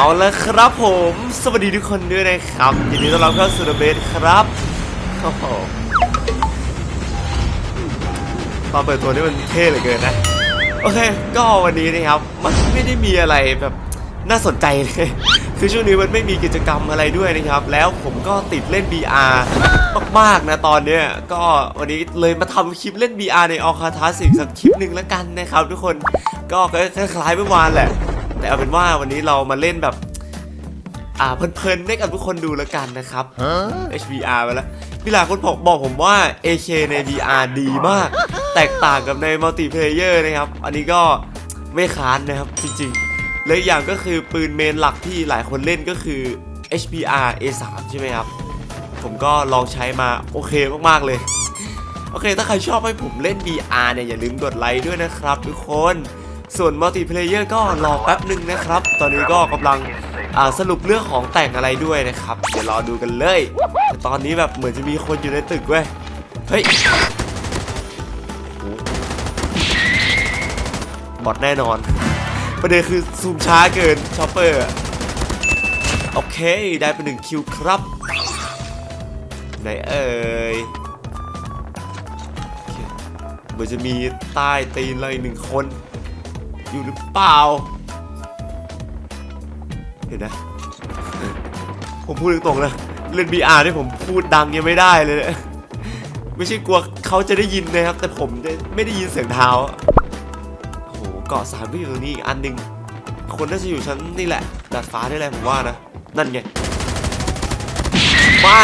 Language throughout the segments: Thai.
เอาละครับผม สวัสดีทุกคนด้วยนะครับยินดีต้อนรับเข้าสู่เบสครับโอ้โหตอนเปิดตัวนี่มันเท่เหลือเกินนะ โอเค ก็วันนี้นะครับ มันไม่ได้มีอะไรแบบน่าสนใจเลย คือช่วงนี้มันไม่มีกิจกรรมอะไรด้วยนะครับ แล้วผมก็ติดเล่น VR มากๆนะตอนเนี้ย ก็วันนี้เลยมาทำคลิปเล่น VR ในออคาทาสิกสักคลิปหนึ่งแล้วกันนะครับทุกคน ก็คล้ายๆเมื่อวานแหละ แต่เอาเป็นว่าวันนี้เรามาเล่นแบบ อ่าเพลินๆให้กับทุกคนดูแล้วกันนะครับ HVR ไปแล้วพี่หลายคนบอกบอกผมว่า AK ใน VR ดีมาก แตกต่างกับในมัลติเพลเยอร์นะครับ อันนี้ก็ไม่ค้านนะครับจริงๆและอีกอย่างก็คือปืนเมนหลักที่หลายคนเล่นก็คือ HBR A3 ใช่ไหมครับ ผมก็ลองใช้มาโอเคมากๆเลย โอเค ถ้าใครชอบให้ผมเล่น VR เนี่ย อย่าลืมกดไลค์ด้วยนะครับทุกคน ส่วนมัลติเพลเยอร์ก็รอแป๊บหนึ่งนะครับ ตอนนี้ก็กำลังสรุปเรื่องของแต่งอะไรด้วยนะครับ เดี๋ยวรอดูกันเลยแต่ตอนนี้แบบเหมือนจะมีคนอยู่ในตึกเว้ย เฮ้ยบอทแน่นอน ประเด็นคือซูมช้าเกินชอปเปอร์ โอเค ได้ไปหนึ่งคิวครับ ไหนเอ่ยโอเหมือนจะมีใต้ตีนเราอีกหนึ่งคน อยู่หรือเปล่า เห็นนะ ผมพูดตรงๆนะ เล่น VR ที่ผมพูดดังยังไม่ได้เลยนะไม่ใช่กลัวเขาจะได้ยินนะครับ แต่ผมจะไม่ได้ยินเสียงเท้า โอ้โห เกาะสามก็อยู่ตรงนี้อีกอันหนึ่งคนน่าจะอยู่ชั้นนี่แหละ ดาดฟ้านี่แหละผมว่านะ นั่นไงบ้า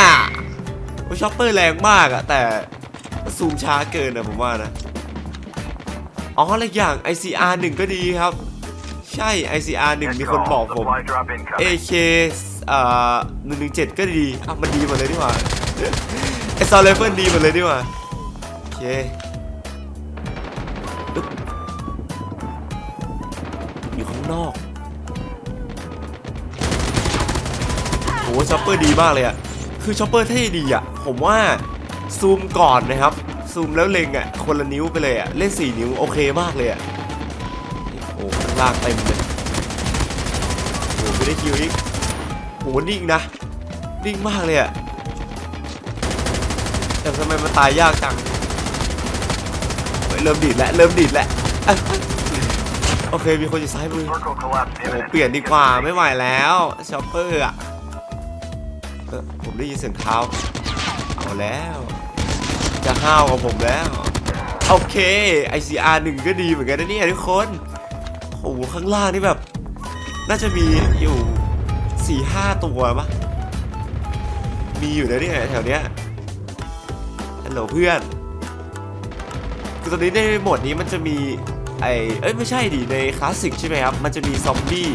โอ้ช็อปเปอร์แรงมากอะแต่ซูมช้าเกินนะผมว่านะ อ๋อและอย่าง ICR 1 ก็ดีครับ ใช่ ICR 1 มีคนบอกผม AK เอ่อ117 ก็ดีอะมันดีหมดเลยดีกว่าไอซอลเลเฟิลดีหมดเลยดีกว่า โอเคอึ๊บอยู่ข้างนอกโหช็อปเปอร์ดีมากเลยอะคือช็อปเปอร์เท่ดีอะผมว่าซูมก่อนนะครับ ซูมแล้วเล็งอะคนละนิ้วไปเลยอะเล่น4นิ้วโอเคมากเลยอะโอ้ลางเต็มเลยโอ้ไม่ได้คิวอีกโหนิ่งนะ นิ่งมากเลยอะแต่ทำไมมันตายยากจังเฮ้ยเริ่มดีดแล้วเริ่มดีดแล้วอะโอเคมีคนอยู่ซ้ายมือโอ้เปลี่ยนดีกว่าไม่ไหวแล้วช็อปเปอร์อะผมได้ยินเสียงเท้าเอาแล้ว จะห้าวกับผมแล้ว โอเค ICR 1 ก็ดีเหมือนกันนะเนี่ยทุกคน โอ้โหข้างล่างนี่แบบ น่าจะมีอยู่4-5ตัวปะมีอยู่นะเนี่ยแถวเนี้ยฮัลโหลเพื่อนคือตอนนี้ในโหมดนี้มันจะมีไอเอ้ยไม่ใช่ดิในคลาสสิกใช่ไหมครับ มันจะมีซอมบี้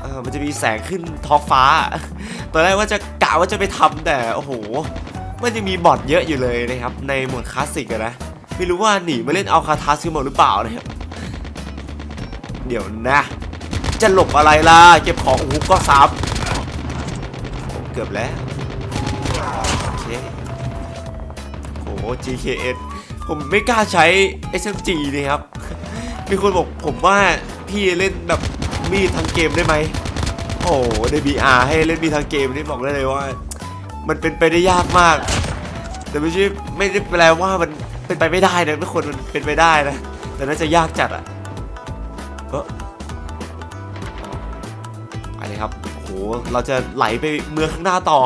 เออมันจะมีแสงขึ้นท้องฟ้า ตอนแรกว่าจะกะว่าจะไปทำแต่โอ้โห มันยังมีบอทเยอะอยู่เลยนะครับ ในหมวดคลาสสิกนะ ไม่รู้ว่าหนีมาเล่นเอาคาทาซึหมดหรือเปล่านะครับ เดี๋ยวนะ จะหลบอะไรล่ะ เก็บของโอ้โหก็ซับเกือบแล้ว โอเคโอ้โห GKS ผมไม่กล้าใช้ SMG นี่ครับ มีคนบอกผมว่าพี่เล่นแบบมีดทั้งเกมได้ไหม โอ้โหใน VR ให้เล่นมีดทั้งเกมนี่บอกได้เลยว่า มันเป็นไปได้ยากมาก แต่ไม่ใช่ไม่ได้แปลว่ามันเป็นไปไม่ได้นะทุกคนมันเป็นไปได้นะ แต่น่าจะยากจัดอะเออไปเลยครับโหเราจะไหลไปเมืองข้างหน้าต่อ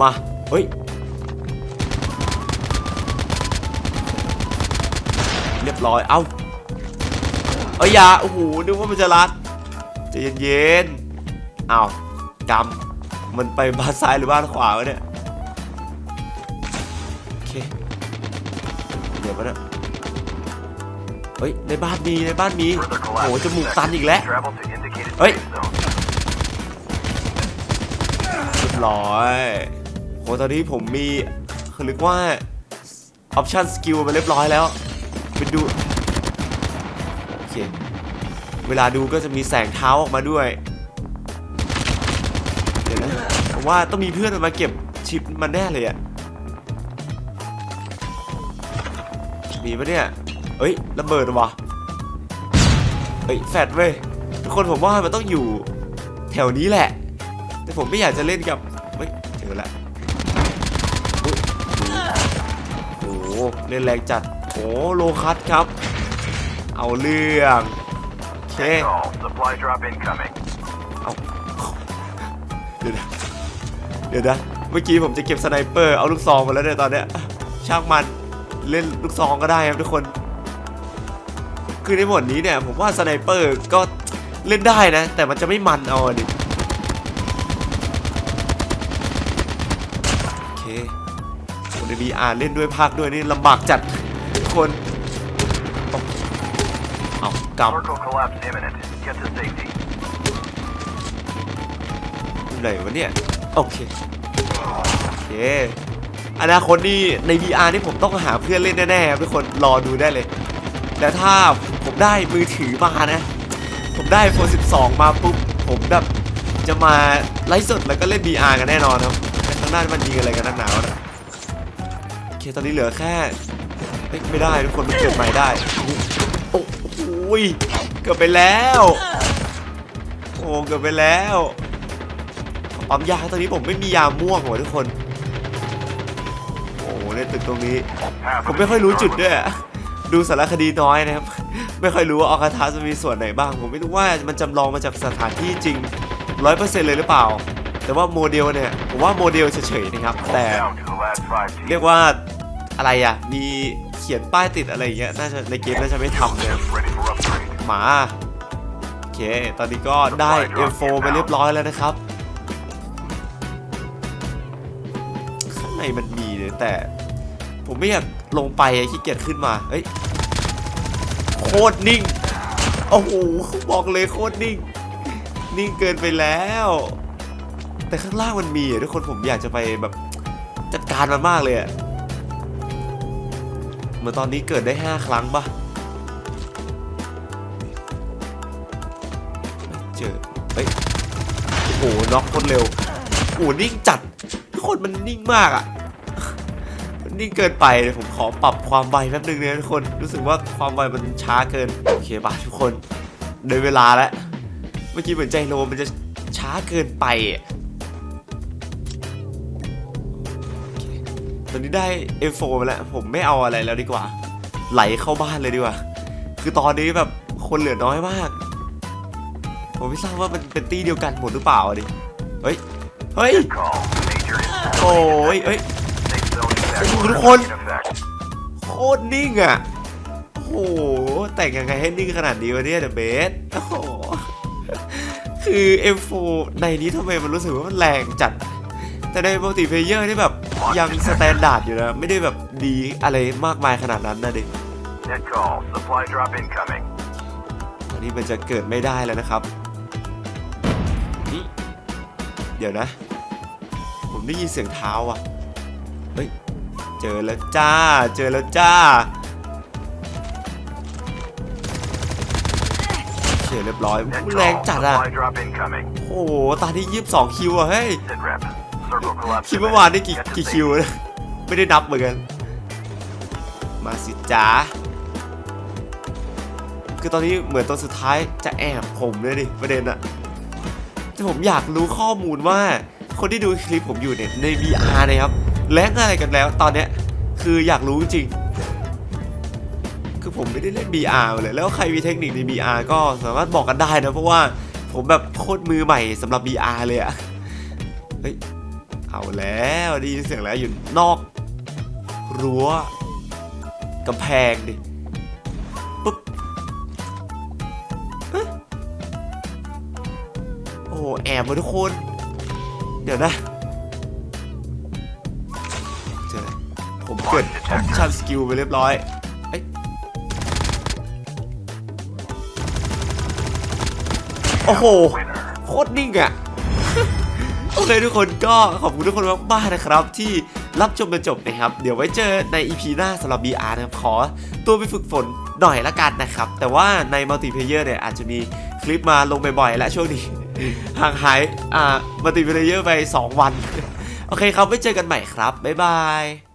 มา เฮ้ย เรียบร้อย เอ้าเอ้ยอย่าโอ้โหนึกว่ามันจะรัดใจเย็นๆอ้าวกำ มันไปบ้านซ้ายหรือบ้านขวาวะเนี่ย โอเค เดี๋ยวมันอะเฮ้ย ในบ้านมีในบ้านมีโอ้โหจมูกตันอีกแล้ว เฮ้ยเรียบร้อยโห ตอนนี้ผมมีเขาเรียกว่า ออปชั่นสกิลมาเรียบร้อยแล้ว ไปดู โอเค เวลาดูก็จะมีแสงเท้าออกมาด้วย ผมว่าต้องมีเพื่อนมันมาเก็บชิปมันแน่เลยอะมีปะเนี่ยเอ้ยระเบิดวะเอ้ยแฟดเว้ยทุกคนผมว่ามันต้องอยู่แถวนี้แหละ แต่ผมไม่อยากจะเล่นกับเฮ้ยเจอละอุ๊ยโอ้โหเล่นแรงจัดโอ้โลคัสครับ เอาเรื่องโอเค Call. Supply drop incoming. เอาเดี๋ยวนะ เดี๋ยวนะ เมื่อกี้ผมจะเก็บสไนเปอร์เอาลูกซองมาแล้วเนี่ยตอนเนี้ยช่างมันเล่นลูกซองก็ได้ครับทุกคน คือในหมวดนี้เนี่ยผมว่าสไนเปอร์ก็เล่นได้นะ แต่มันจะไม่มันเอาอะดิโอเคคนในบีอาร์เล่นด้วยภาคด้วยนี่ลำบากจัดทุกคนเอากำ Circle collapse imminent. Get to safety. อยู่ไหวะเนี่ย โอเค โอเค อนาคตนี่ใน VR นี่ผมต้องหาเพื่อนเล่นแน่ๆครับทุกคนรอดูได้เลยแต่ถ้าผมได้มือถือมานะ ผมได้ iPhone 12 มาปุ๊บ ผมแบบจะมาไลฟ์สดแล้วก็เล่น VR กันแน่นอนครับแต่ข้างหน้ามันยิงอะไรกันนักหนาวนะโอเคตอนนี้เหลือแค่ ไม่ได้ทุกคนมันเกิดใหม่ได้ โอ้โหยเกือบไปแล้ว โอ้เกือบไปแล้ว ปั๊มยาตอนนี้ผมไม่มียาม่วงหัวทุกคน โอ้ในตึกตรงนี้ Half ผม of ไม่ the ค่อยรู้ team's จุด armor. ด้วยอะดูสารคดีน้อยนะครับ ไม่ค่อยรู้ว่าออคาทัสมีส่วนไหนบ้าง ผมไม่รู้ว่ามันจำลองมาจากสถานที่จริงร้อยเปอร์เซ็นต์เลยหรือเปล่า แต่ว่าโมเดลเนี่ยผมว่าโมเดลเฉยๆนะครับ แต่ Down to the last five teams. เรียกว่าอะไรอะ มีเขียนป้ายติดอะไรอย่างเงี้ยน่าจะในเกมน่าจะไม่ทำเลย Ships ready for upgrade. หมาโอเค ตอนนี้ก็ได้ M4 มาเรียบร้อยแล้วนะครับ ในมันมีเลยแต่ ผมไม่อยากลงไปอะขี้เกียจขึ้นมาเฮ้ยโคตรนิ่งโอ้โหบอกเลยโคตรนิ่ง นิ่งเกินไปแล้ว แต่ข้างล่างมันมีอะทุกคนผมอยากจะไปแบบจัดการมันมากเลยอะเหมือนตอนนี้เกิดได้ 5 ครั้งปะเจอเฮ้ยโอ้โหน็อกคนเร็วโอ้นิ่งจัด คนมันนิ่งมากอะ่ะมันนิ่งเกินไปเดี๋ยผมขอปรับความไวแป๊บนึงนะทุกคน รู้สึกว่าความไวมันช้าเกิน โอเคป่ะทุกคนได้เวลาแล้ว เมื่อกี้เหมือนใจโลมันจะช้าเกินไปอะตอนนี้ได้ F4 มาแล้ว ผมไม่เอาอะไรแล้วดีกว่า ไหลเข้าบ้านเลยดีกว่า คือตอนนี้แบบคนเหลือน้อยมาก ผมไม่ทราบว่ามันเป็นตี้เดียวกันหมดหรือเปล่าดิ เฮ้ย เฮ้ย โอ้ยเอ้ย safe zone Ủa, evacuation đúng rồi. in effect. โคตรนิ่งอะ โอ้โห แต่งยังไงให้นิ่งขนาดนี้วะเนี่ยเดอะเบสโอ้โห คือ M4 ในนี้ทำไมมันรู้สึกว่ามันแรงจัด แต่ในมัลติเพเยอร์นี่แบบยังสแตนดาร์ดอยู่นะ ไม่ได้แบบดีอะไรมากมายขนาดนั้นนะดิตอนนี้มันจะเกิดไม่ได้แล้วนะครับนี่เดี๋ยวนะ ผมได้ยินเสียงเท้าอะ เฮ้ย เจอแล้วจ้า เจอแล้วจ้าเฉยเรียบร้อยแรงจัดอะ โอ้โหตอนนี้ยี่สิบสองคิวอะ เฮ้ย คิดเมื่อวานได้กี่กี่คิวนะไม่ได้นับเหมือนกัน มาสิจ้าคือตอนนี้เหมือนตอนสุดท้ายจะแอบผมเลยดิประเด็นอะแต่ผมอยากรู้ข้อมูลว่า คนที่ดูคลิปผมอยู่เนี่ยใน VR นะครับแรงอะไรกันแล้วตอนเนี้ยคืออยากรู้จริง คือผมไม่ได้เล่น VR มาเลยแล้วใครมีเทคนิคใน VR ก็สามารถบอกกันได้นะเพราะว่าผมแบบโคตรมือใหม่สำหรับ VR เลยอะเฮ้ยเอาแล้วได้ยินเสียงแล้วอยู่นอก รั้วกำแพงดิปุ๊บโอ้แอบมาทุกคน เดี๋ยวนะ เจออะไรผมเกิดออปชั่นสกิลไปเรียบร้อยเอ้ยโอ้โห Winner. โคตรนิ่งอะโอเคทุกคนก็ขอบคุณทุกคนมากๆนะครับที่รับชมจนจบนะครับ เดี๋ยวไว้เจอใน EP หน้าสำหรับ BR นะครับขอตัวไปฝึกฝนหน่อยละกันนะครับ แต่ว่าในมัลติเพเยอร์เนี่ยอาจจะมีคลิปมาลงบ่อยๆและช่วงนี้ ห่างหายอ่ามัลติเพเยอร์ไป 2 วัน โอเคครับไว้เจอกันใหม่ครับ บ๊ายบาย